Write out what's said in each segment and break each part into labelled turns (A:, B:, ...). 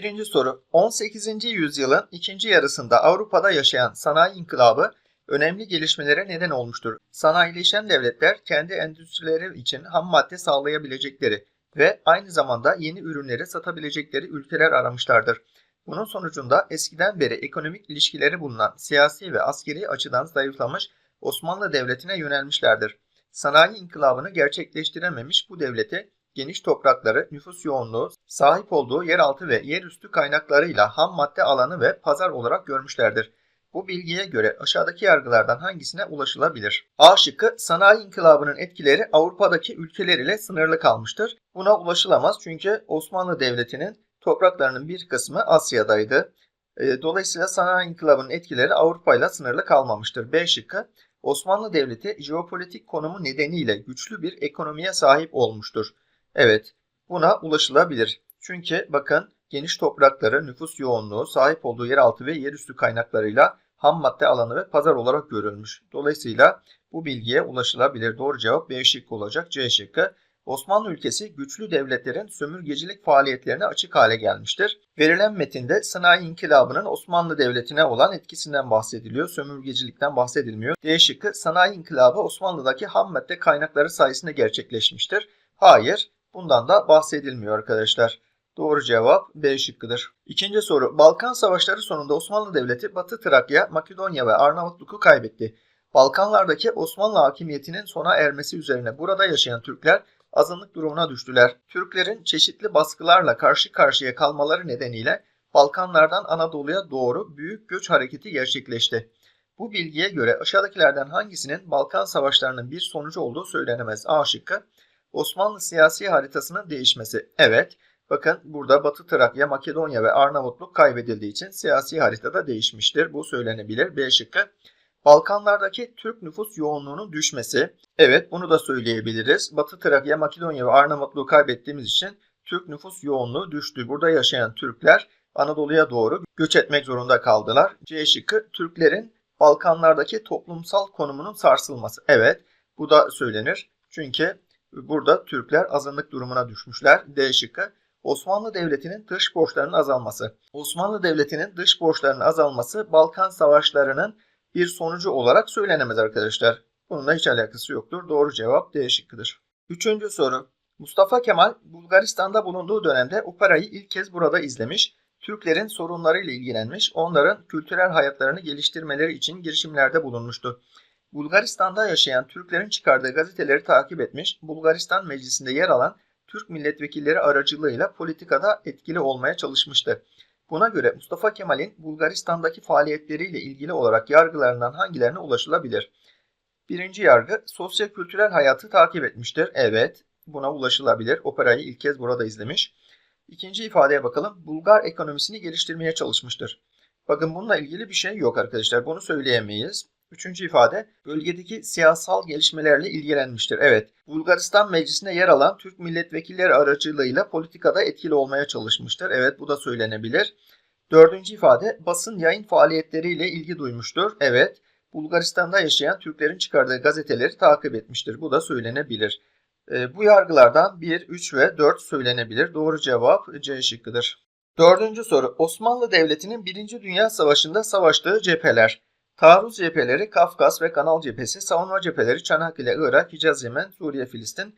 A: Birinci soru. 18. yüzyılın ikinci yarısında Avrupa'da yaşayan sanayi inkılabı önemli gelişmelere neden olmuştur. Sanayileşen devletler kendi endüstrileri için ham madde sağlayabilecekleri ve aynı zamanda yeni ürünleri satabilecekleri ülkeler aramışlardır. Bunun sonucunda eskiden beri ekonomik ilişkileri bulunan siyasi ve askeri açıdan zayıflamış Osmanlı Devleti'ne yönelmişlerdir. Sanayi inkılabını gerçekleştirememiş bu devleti geniş toprakları, nüfus yoğunluğu, sahip olduğu yeraltı ve yerüstü kaynaklarıyla ham madde alanı ve pazar olarak görmüşlerdir. Bu bilgiye göre aşağıdaki yargılardan hangisine ulaşılabilir? A şıkkı sanayi inkılabının etkileri Avrupa'daki ülkeler ile sınırlı kalmıştır. Buna ulaşılamaz çünkü Osmanlı Devleti'nin topraklarının bir kısmı Asya'daydı. E, Dolayısıyla sanayi inkılabının etkileri Avrupa ile sınırlı kalmamıştır. B şıkkı Osmanlı Devleti jeopolitik konumu nedeniyle güçlü bir ekonomiye sahip olmuştur. Evet, buna ulaşılabilir. Çünkü bakın geniş toprakları, nüfus yoğunluğu, sahip olduğu yeraltı ve yerüstü kaynaklarıyla ham madde alanı ve pazar olarak görülmüş. Dolayısıyla bu bilgiye ulaşılabilir. Doğru cevap B şıkkı olacak. C şıkkı. Osmanlı ülkesi güçlü devletlerin sömürgecilik faaliyetlerine açık hale gelmiştir. Verilen metinde sanayi inkılabının Osmanlı Devleti'ne olan etkisinden bahsediliyor. Sömürgecilikten bahsedilmiyor. D şıkkı sanayi inkılabı Osmanlı'daki ham madde kaynakları sayesinde gerçekleşmiştir. Hayır, bundan da bahsedilmiyor arkadaşlar. Doğru cevap B şıkkıdır. İkinci soru. Balkan Savaşları sonunda Osmanlı Devleti Batı Trakya, Makedonya ve Arnavutluk'u kaybetti. Balkanlardaki Osmanlı hakimiyetinin sona ermesi üzerine burada yaşayan Türkler azınlık durumuna düştüler. Türklerin çeşitli baskılarla karşı karşıya kalmaları nedeniyle Balkanlardan Anadolu'ya doğru büyük göç hareketi gerçekleşti. Bu bilgiye göre aşağıdakilerden hangisinin Balkan Savaşlarının bir sonucu olduğu söylenemez. A şıkkı. Osmanlı siyasi haritasının değişmesi. Evet. Bakın burada Batı Trakya, Makedonya ve Arnavutluk kaybedildiği için siyasi haritada değişmiştir. Bu söylenebilir. B şıkkı. Balkanlardaki Türk nüfus yoğunluğunun düşmesi. Evet bunu da söyleyebiliriz. Batı Trakya, Makedonya ve Arnavutluğu kaybettiğimiz için Türk nüfus yoğunluğu düştü. Burada yaşayan Türkler Anadolu'ya doğru göç etmek zorunda kaldılar. C şıkkı Türklerin Balkanlardaki toplumsal konumunun sarsılması. Evet bu da söylenir. Çünkü burada Türkler azınlık durumuna düşmüşler. D şıkkı Osmanlı Devleti'nin dış borçlarının azalması. Osmanlı Devleti'nin dış borçlarının azalması Balkan Savaşları'nın bir sonucu olarak söylenemez arkadaşlar. Bununla hiç alakası yoktur. Doğru cevap D şıkkıdır. Üçüncü soru. Mustafa Kemal Bulgaristan'da bulunduğu dönemde operayı ilk kez burada izlemiş, Türklerin sorunlarıyla ilgilenmiş, onların kültürel hayatlarını geliştirmeleri için girişimlerde bulunmuştu. Bulgaristan'da yaşayan Türklerin çıkardığı gazeteleri takip etmiş, Bulgaristan Meclisi'nde yer alan Türk milletvekilleri aracılığıyla politikada etkili olmaya çalışmıştı. Buna göre Mustafa Kemal'in Bulgaristan'daki faaliyetleriyle ilgili olarak yargılarından hangilerine ulaşılabilir? Birinci yargı sosyo-kültürel hayatı takip etmiştir. Evet buna ulaşılabilir. Operayı ilk kez burada izlemiş. İkinci ifadeye bakalım. Bulgar ekonomisini geliştirmeye çalışmıştır. Bakın bununla ilgili bir şey yok arkadaşlar. Bunu söyleyemeyiz. Üçüncü ifade bölgedeki siyasal gelişmelerle ilgilenmiştir. Evet, Bulgaristan Meclisi'nde yer alan Türk milletvekilleri aracılığıyla politikada etkili olmaya çalışmıştır. Evet, bu da söylenebilir. Dördüncü ifade basın yayın faaliyetleriyle ilgi duymuştur. Evet, Bulgaristan'da yaşayan Türklerin çıkardığı gazeteleri takip etmiştir. Bu da söylenebilir. E, bu yargılardan 1, 3 ve 4 söylenebilir. Doğru cevap C şıkkıdır. Dördüncü soru. Osmanlı Devleti'nin 1. Dünya Savaşı'nda savaştığı cepheler. Taarruz cepheleri Kafkas ve Kanal cephesi, savunma cepheleri Çanakkale, Irak, Hicaz, Yemen, Suriye, Filistin,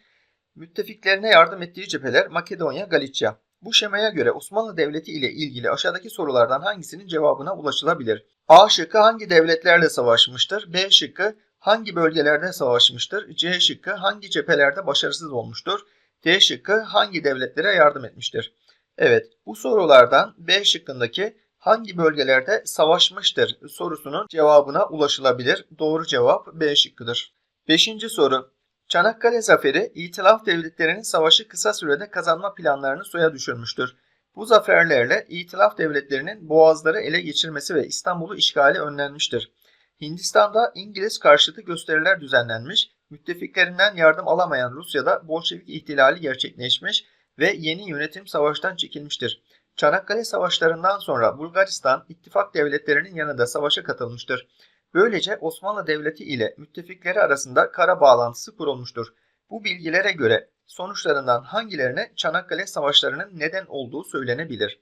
A: müttefiklerine yardım ettiği cepheler Makedonya, Galicia. Bu şemaya göre Osmanlı Devleti ile ilgili aşağıdaki sorulardan hangisinin cevabına ulaşılabilir? A şıkkı hangi devletlerle savaşmıştır? B şıkkı hangi bölgelerde savaşmıştır? C şıkkı hangi cephelerde başarısız olmuştur? D şıkkı hangi devletlere yardım etmiştir? Evet bu sorulardan B şıkkındaki hangi bölgelerde savaşmıştır sorusunun cevabına ulaşılabilir. Doğru cevap B şıkkıdır. Beşinci soru. Çanakkale Zaferi, İtilaf Devletlerinin savaşı kısa sürede kazanma planlarını suya düşürmüştür. Bu zaferlerle İtilaf Devletlerinin boğazları ele geçirmesi ve İstanbul'u işgali önlenmiştir. Hindistan'da İngiliz karşıtı gösteriler düzenlenmiş, müttefiklerinden yardım alamayan Rusya'da Bolşevik ihtilali gerçekleşmiş ve yeni yönetim savaştan çekilmiştir. Çanakkale Savaşlarından sonra Bulgaristan ittifak devletlerinin yanında savaşa katılmıştır. Böylece Osmanlı Devleti ile müttefikleri arasında kara bağlantısı kurulmuştur. Bu bilgilere göre sonuçlarından hangilerine Çanakkale Savaşlarının neden olduğu söylenebilir.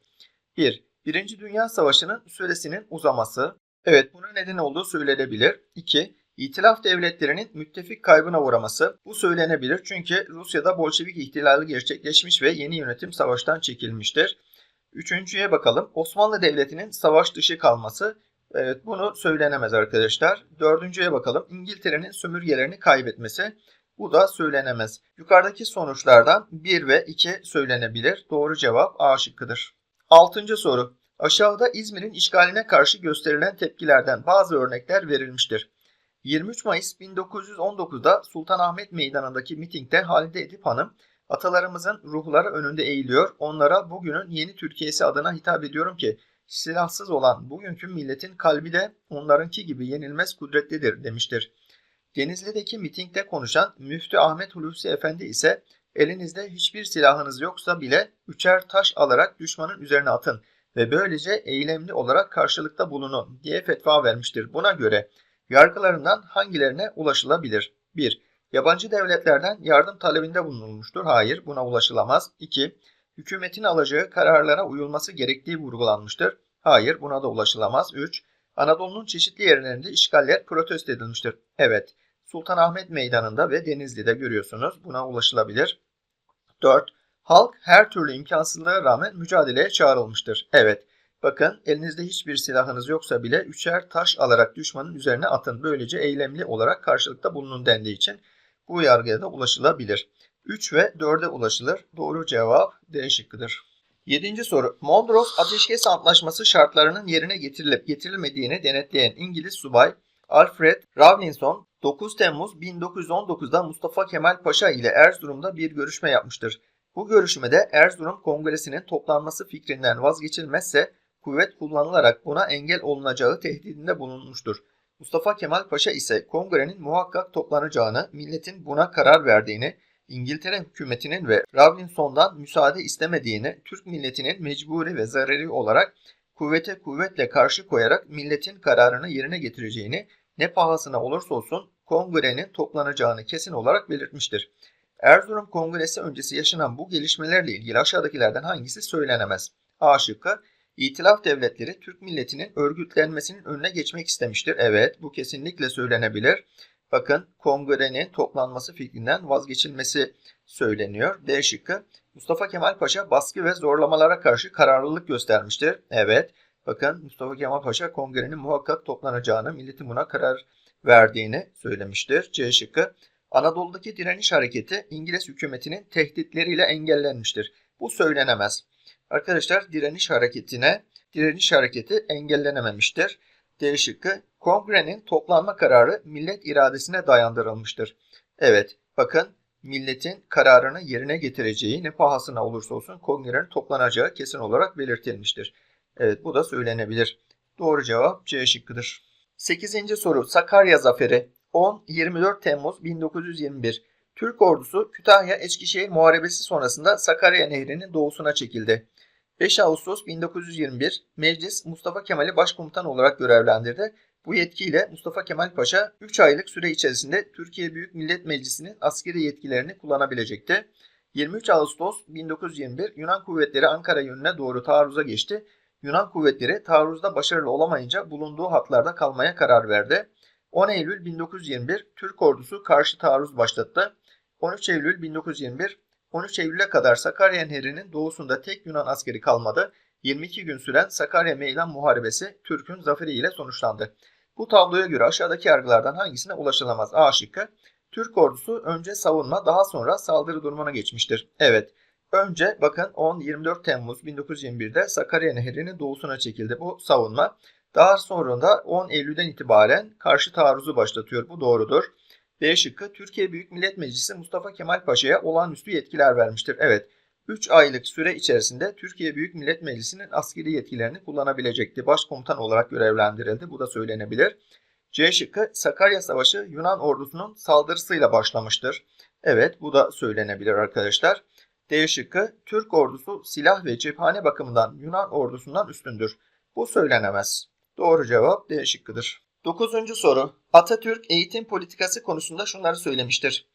A: 1. Birinci Dünya Savaşı'nın süresinin uzaması. Evet buna neden olduğu söylenebilir. 2. İtilaf devletlerinin müttefik kaybına uğraması. Bu söylenebilir çünkü Rusya'da Bolşevik ihtilali gerçekleşmiş ve yeni yönetim savaştan çekilmiştir. Üçüncüye bakalım. Osmanlı Devleti'nin savaş dışı kalması. Evet bunu söylenemez arkadaşlar. Dördüncüye bakalım. İngiltere'nin sömürgelerini kaybetmesi. Bu da söylenemez. Yukarıdaki sonuçlardan 1 ve 2 söylenebilir. Doğru cevap A şıkkıdır. Altıncı soru. Aşağıda İzmir'in işgaline karşı gösterilen tepkilerden bazı örnekler verilmiştir. 23 Mayıs 1919'da Sultanahmet Meydanı'ndaki mitingde Halide Edip Hanım, atalarımızın ruhları önünde eğiliyor, onlara bugünün yeni Türkiye'si adına hitap ediyorum ki, silahsız olan bugünkü milletin kalbi de onlarınki gibi yenilmez kudretlidir demiştir. Denizli'deki mitingde konuşan Müftü Ahmet Hulusi Efendi ise elinizde hiçbir silahınız yoksa bile üçer taş alarak düşmanın üzerine atın ve böylece eylemli olarak karşılıkta bulunun diye fetva vermiştir. Buna göre yargılarından hangilerine ulaşılabilir? 1. Yabancı devletlerden yardım talebinde bulunulmuştur. Hayır, buna ulaşılamaz. 2. Hükümetin alacağı kararlara uyulması gerektiği vurgulanmıştır. Hayır, buna da ulaşılamaz. 3. Anadolu'nun çeşitli yerlerinde işgaller protesto edilmiştir. Evet, Sultanahmet Meydanı'nda ve Denizli'de görüyorsunuz. Buna ulaşılabilir. 4. Halk her türlü imkansızlığa rağmen mücadeleye çağrılmıştır. Evet, bakın elinizde hiçbir silahınız yoksa bile üçer taş alarak düşmanın üzerine atın. Böylece eylemli olarak karşılıkta bulunun dendiği için bu yargıya da ulaşılabilir. 3 ve 4'e ulaşılır. Doğru cevap D şıkkıdır. 7. soru. Mondros Ateşkes Antlaşması şartlarının yerine getirilip getirilmediğini denetleyen İngiliz subay Alfred Rawlinson 9 Temmuz 1919'da Mustafa Kemal Paşa ile Erzurum'da bir görüşme yapmıştır. Bu görüşmede Erzurum Kongresi'nin toplanması fikrinden vazgeçilmezse kuvvet kullanılarak buna engel olunacağı tehdidinde bulunmuştur. Mustafa Kemal Paşa ise kongrenin muhakkak toplanacağını, milletin buna karar verdiğini, İngiltere hükümetinin ve Rawlinson'dan müsaade istemediğini, Türk milletinin mecburi ve zarari olarak kuvvete kuvvetle karşı koyarak milletin kararını yerine getireceğini, ne pahasına olursa olsun kongrenin toplanacağını kesin olarak belirtmiştir. Erzurum Kongresi öncesi yaşanan bu gelişmelerle ilgili aşağıdakilerden hangisi söylenemez? A şıkkı, İtilaf devletleri Türk milletinin örgütlenmesinin önüne geçmek istemiştir. Evet, bu kesinlikle söylenebilir. Bakın kongrenin toplanması fikrinden vazgeçilmesi söyleniyor. D şıkkı, Mustafa Kemal Paşa baskı ve zorlamalara karşı kararlılık göstermiştir. Evet, bakın Mustafa Kemal Paşa kongrenin muhakkak toplanacağını, milletin buna karar verdiğini söylemiştir. C şıkkı, Anadolu'daki direniş hareketi İngiliz hükümetinin tehditleriyle engellenmiştir. Bu söylenemez. Arkadaşlar direniş hareketine direniş hareketi engellenememiştir. D şıkkı kongrenin toplanma kararı millet iradesine dayandırılmıştır. Evet bakın milletin kararını yerine getireceği ne pahasına olursa olsun kongrenin toplanacağı kesin olarak belirtilmiştir. Evet bu da söylenebilir. Doğru cevap C şıkkıdır. 8. soru Sakarya Zaferi 10-24 Temmuz 1921 Türk ordusu Kütahya-Eskişehir Muharebesi sonrasında Sakarya Nehri'nin doğusuna çekildi. 5 Ağustos 1921 Meclis Mustafa Kemal'i başkomutan olarak görevlendirdi. Bu yetkiyle Mustafa Kemal Paşa 3 aylık süre içerisinde Türkiye Büyük Millet Meclisi'nin askeri yetkilerini kullanabilecekti. 23 Ağustos 1921 Yunan kuvvetleri Ankara yönüne doğru taarruza geçti. Yunan kuvvetleri taarruzda başarılı olamayınca bulunduğu hatlarda kalmaya karar verdi. 10 Eylül 1921 Türk ordusu karşı taarruz başlattı. 13 Eylül 1921 13 Eylül'e kadar Sakarya Nehri'nin doğusunda tek Yunan askeri kalmadı. 22 gün süren Sakarya Meydan Muharebesi Türk'ün zaferi ile sonuçlandı. Bu tabloya göre aşağıdaki yargılardan hangisine ulaşılamaz? A şıkkı. Türk ordusu önce savunma daha sonra saldırı durumuna geçmiştir. Evet. Önce bakın 10-24 Temmuz 1921'de Sakarya Nehri'nin doğusuna çekildi bu savunma. Daha sonra da 10 Eylül'den itibaren karşı taarruzu başlatıyor. Bu doğrudur. B şıkkı Türkiye Büyük Millet Meclisi Mustafa Kemal Paşa'ya olağanüstü yetkiler vermiştir. Evet. 3 aylık süre içerisinde Türkiye Büyük Millet Meclisi'nin askeri yetkilerini kullanabilecekti. Başkomutan olarak görevlendirildi. Bu da söylenebilir. C şıkkı Sakarya Savaşı Yunan ordusunun saldırısıyla başlamıştır. Evet bu da söylenebilir arkadaşlar. D şıkkı Türk ordusu silah ve cephane bakımından Yunan ordusundan üstündür. Bu söylenemez. Doğru cevap D şıkkıdır. Dokuzuncu soru. Atatürk eğitim politikası konusunda şunları söylemiştir.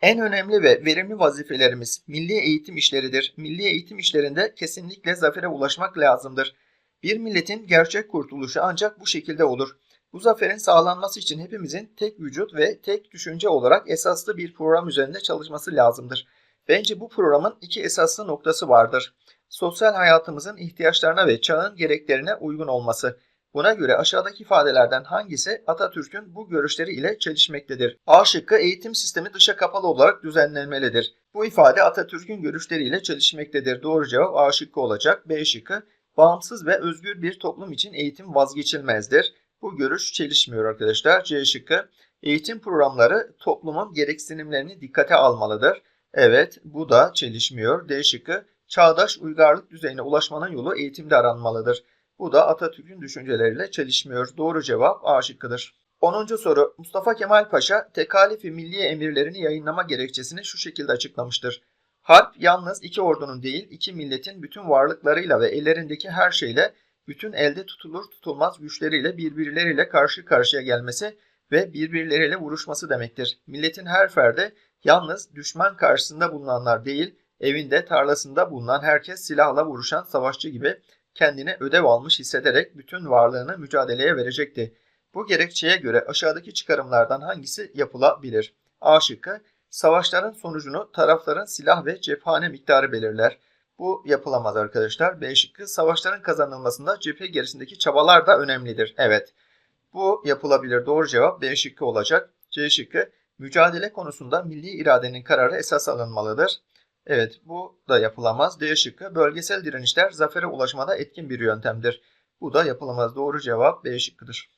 A: En önemli ve verimli vazifelerimiz milli eğitim işleridir. Milli eğitim işlerinde kesinlikle zafere ulaşmak lazımdır. Bir milletin gerçek kurtuluşu ancak bu şekilde olur. Bu zaferin sağlanması için hepimizin tek vücut ve tek düşünce olarak esaslı bir program üzerinde çalışması lazımdır. Bence bu programın iki esaslı noktası vardır. Sosyal hayatımızın ihtiyaçlarına ve çağın gereklerine uygun olması. Buna göre aşağıdaki ifadelerden hangisi Atatürk'ün bu görüşleri ile çelişmektedir? A şıkkı eğitim sistemi dışa kapalı olarak düzenlenmelidir. Bu ifade Atatürk'ün görüşleriyle çelişmektedir. Doğru cevap A şıkkı olacak. B şıkkı bağımsız ve özgür bir toplum için eğitim vazgeçilmezdir. Bu görüş çelişmiyor arkadaşlar. C şıkkı eğitim programları toplumun gereksinimlerini dikkate almalıdır. Evet bu da çelişmiyor. D şıkkı çağdaş uygarlık düzeyine ulaşmanın yolu eğitimde aranmalıdır. Bu da Atatürk'ün düşünceleriyle çelişmiyor. Doğru cevap A şıkkıdır. 10. soru Mustafa Kemal Paşa tekalifi milliye emirlerini yayınlama gerekçesini şu şekilde açıklamıştır. Harp yalnız iki ordunun değil, iki milletin bütün varlıklarıyla ve ellerindeki her şeyle, bütün elde tutulur tutulmaz güçleriyle birbirleriyle karşı karşıya gelmesi ve birbirleriyle vuruşması demektir. Milletin her ferdi yalnız düşman karşısında bulunanlar değil, evinde, tarlasında bulunan herkes silahla vuruşan savaşçı gibi kendine ödev almış hissederek bütün varlığını mücadeleye verecekti. Bu gerekçeye göre aşağıdaki çıkarımlardan hangisi yapılabilir? A şıkkı, savaşların sonucunu tarafların silah ve cephane miktarı belirler. Bu yapılamaz arkadaşlar. B şıkkı, savaşların kazanılmasında cephe gerisindeki çabalar da önemlidir. Evet, bu yapılabilir. Doğru cevap B şıkkı olacak. C şıkkı, mücadele konusunda milli iradenin kararı esas alınmalıdır. Evet bu da yapılamaz. D şıkkı bölgesel direnişler zafere ulaşmada etkin bir yöntemdir. Bu da yapılamaz. Doğru cevap B şıkkıdır.